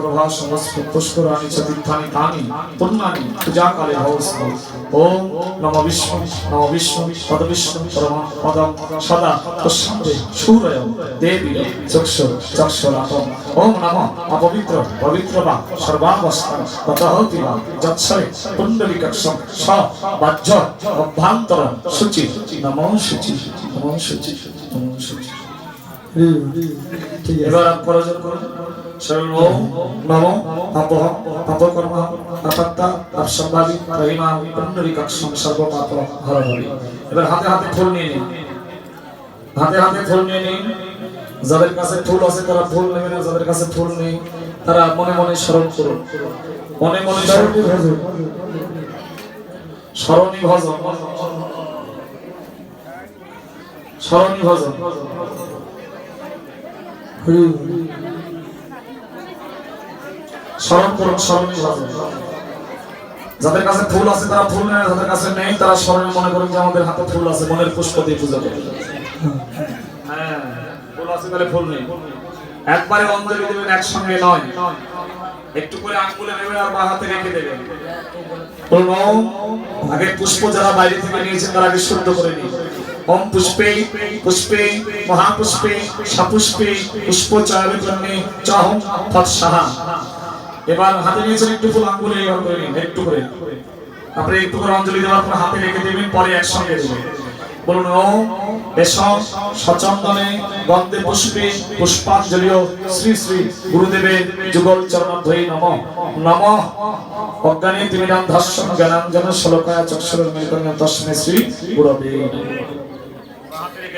প্রভা সমস্ত পুষ্করাণি চ তীর্থানি তানি পুণ্যানি পূজাকালে ভবস্ম ওম নম বিষ্ণু নম বিষ্ণু, পদ বিষ্ণু, পরম পদম, সদা তস্মদে সূরয় দেবী চক্ষু চক্ষুরাতম। ওম নম, অপবিত্র, পবিত্র বা সর্বাবস্থা ততহতি বা যৎসরে পুণ্ডরিকক্ষম স, বাহ্য, অভ্যন্তর শুচি নমো শুচি নমো শুচি নমো শুচি এবার প্রয়োজন করুন শরণ ওম নম পাপ পাপ কর্ম আপাত্তা আপসম্ভাবি রহিমা পুণ্ডরী কক্ষম সর্ব পাপ হর হরি এবার হাতে হাতে ফুল নিয়ে নিন। হাতে হাতে ফুল নিয়ে নিন। যাদের কাছে ফুল আছে তারা ফুল নেবে না যাদের কাছে ফুল নেই তারা মনে মনে স্মরণ করুন। মনে মনে স্মরণী ভজন স্মরণী ভজন। স্মরণী ভজন। যাদের কাছে ফুল আছে তারা ফুল নেয়, যাদের কাছে নেই তারা স্মরণে মনে করেন যে আমাদের হাতে ফুল আছে, মনের পুষ্প দিয়ে পূজা করে। হ্যাঁ একবারে অঞ্জলি দেবেন একসঙ্গে নয়। একটু করে আঙ্গুলে নেবেন আর বা হাতে রেখে দেবেন আগে পুষ্প যারা বাইরে থেকে নিয়েছেন তারা আগে শুদ্ধ করে নিন ওম পুষ্পে পুষ্পে মহাপুষ্পে সপুষ্পে পুষ্প চয়বে কন্যে চহম ফৎসাহা এবার হাতে নিয়েছেন একটু ফুল আঙ্গুলে একটু করে। তারপরে একটু করে অঞ্জলি দেওয়ার পর হাতে রেখে দেবেন, পরে একসঙ্গে দেবেন। বলুন, ওম, এস সচন্দনে গন্ধে পুষ্পে পুষ্পাঞ্জলিও শ্রী শ্রী গুরুদেবের যুগল চরণাধ্বয়ী নম নম। অজ্ঞানী তিমিরাম ধর্ষণ জ্ঞানাঞ্জন শ্লোকায় চক্ষুর তস্মে শ্রী গুরবে।